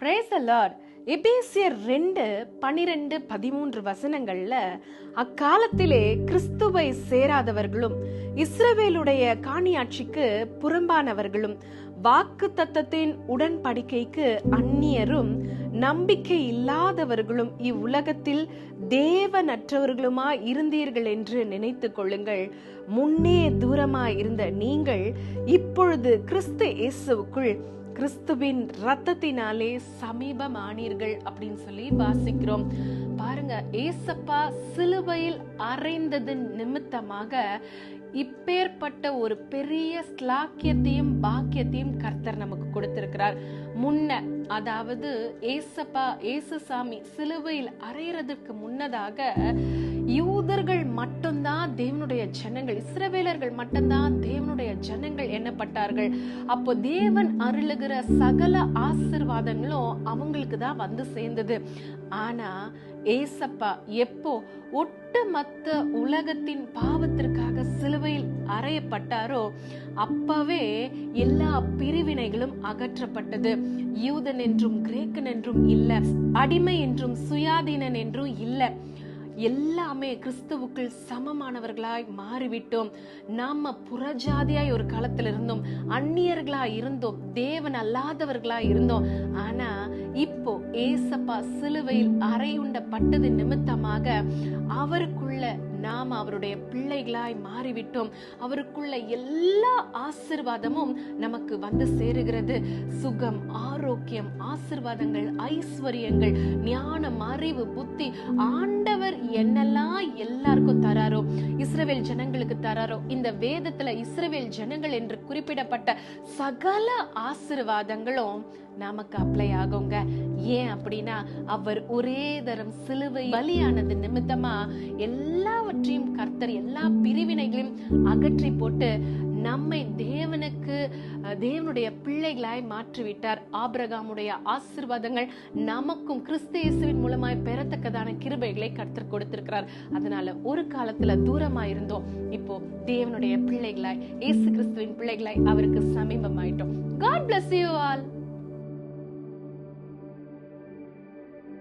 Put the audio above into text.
Brace Lord எபேசியர் ரெண்டு பனிரெண்டு பதிமூன்று வசனங்கள்ல அக்காலத்திலே கிறிஸ்துவை சேராதவர்களும் இஸ்ரவேலுடைய காணியாட்சிக்கு புறம்பானவர்களும் வாக்கு தத்தத்தின் உடன்படிக்கைக்கு அந்நியரும் நம்பிக்கை இல்லாதவர்களும் இவ்வுலகத்தில் தேவனற்றவர்களுமா இருந்தீர்கள் என்று நினைத்து கொள்ளுங்கள். முன்னே தூரமாய் இருந்த நீங்கள் இப்பொழுது கிறிஸ்து இயேசுவுக்குள் கிறிஸ்துவின் ரத்தத்தினாலே சமீபமானீர்கள் அப்படின்னு சொல்லி வாசிக்கிறோம். பாருங்க ஏசப்பா சிலுவையில் அறைந்ததன் நிமித்தமாக இப்பேற்பட்ட ஒரு பெரிய ஸ்லாக்கியத்தையும் பாக்கியத்தையும் கர்த்தர் நமக்கு கொடுத்திருக்கிறார். முன்ன அதாவது ஏசப்பா ஏசுசாமி சிலுவையில் அறையறதுக்கு முன்னதாக யூதர்கள் மட்டும்தான் தேவனுடைய ஜனங்கள் இஸ்ரவேலர்கள் மட்டும்தான் தேவனுடைய ஜனங்கள் எண்ணப்பட்டார்கள் அப்போ தேவன் அருளுகிற சகல ஆசிர்வாதங்களும் அவங்களுக்கு தான் வந்து சேர்ந்தது. ஆனா ஏசப்பா எப்போ ஒட்டுமொத்த உலகத்தின் பாவத்திற்காக சிலுவையில் அறையப்பட்டாரோ அப்பவே எல்லா பிரிவினைகளும் அகற்றப்பட்டது. யூதன் என்றும் கிரேக்கன் என்றும் இல்ல. அடிமை என்றும் சுயாதீனன் என்றும் இல்லை. எல்லாமே கிறிஸ்துவுக்குள் சமமானவர்களாய் மாறிவிட்டோம். நாம புறஜாதியாய் ஒரு காலத்தில் இருந்தோம். அந்நியர்களாய் இருந்தோம். தேவன் அல்லாதவர்களாய் இருந்தோம். ஆனா இப்போ ஏசப்பா சிலுவையில் அறையுண்ட பட்டது நிமித்தமாக அவருக்குள்ள நாம் அவருடைய பிள்ளைகளாய் மாறிவிட்டோம். அவருக்குள்ள எல்லா ஆசிர்வாதமும் நமக்கு வந்து சேருகிறது. சுகம் ஆரோக்கியம் ஆசிர்வாதங்கள் ஐஸ்வர்யங்கள் ஞானம் அறிவு புத்தி ஆண்ட ஆண்டவர் என்னெல்லாம் எல்லாருக்கும் தராரோ இஸ்ரவேல் ஜனங்களுக்கு தராரோ இந்த வேதத்துல இஸ்ரவேல் ஜனங்கள் என்று குறிப்பிடப்பட்ட சகல ஆசிர்வாதங்களும் நமக்கு அப்ளை ஆகுங்க. ஏன் அப்படின்னா அவர் ஒரே தரம் சிலுவை பலியானது நிமித்தமா எல்லாவற்றையும் கர்த்தர் எல்லா பிரிவினைகளையும் அகற்றி போட்டு நம்மை தேவனுக்கு தேவனுடைய பிள்ளைகளாய் மாற்றிவிட்டார். ஆபிரகாமுடைய ஆசிர்வாதங்கள் நமக்கும் கிறிஸ்து இயேசுவின் மூலமாய் பெறத்தக்கதான கிருபைகளை கர்த்தர் கொடுத்திருக்கிறார். அதனால ஒரு காலத்துல தூரமா இருந்தோம் இப்போ தேவனுடைய பிள்ளைகளாய் இயேசு கிறிஸ்துவின் பிள்ளைகளாய் அவருக்கு சமீபமாயிட்டோம். God bless you all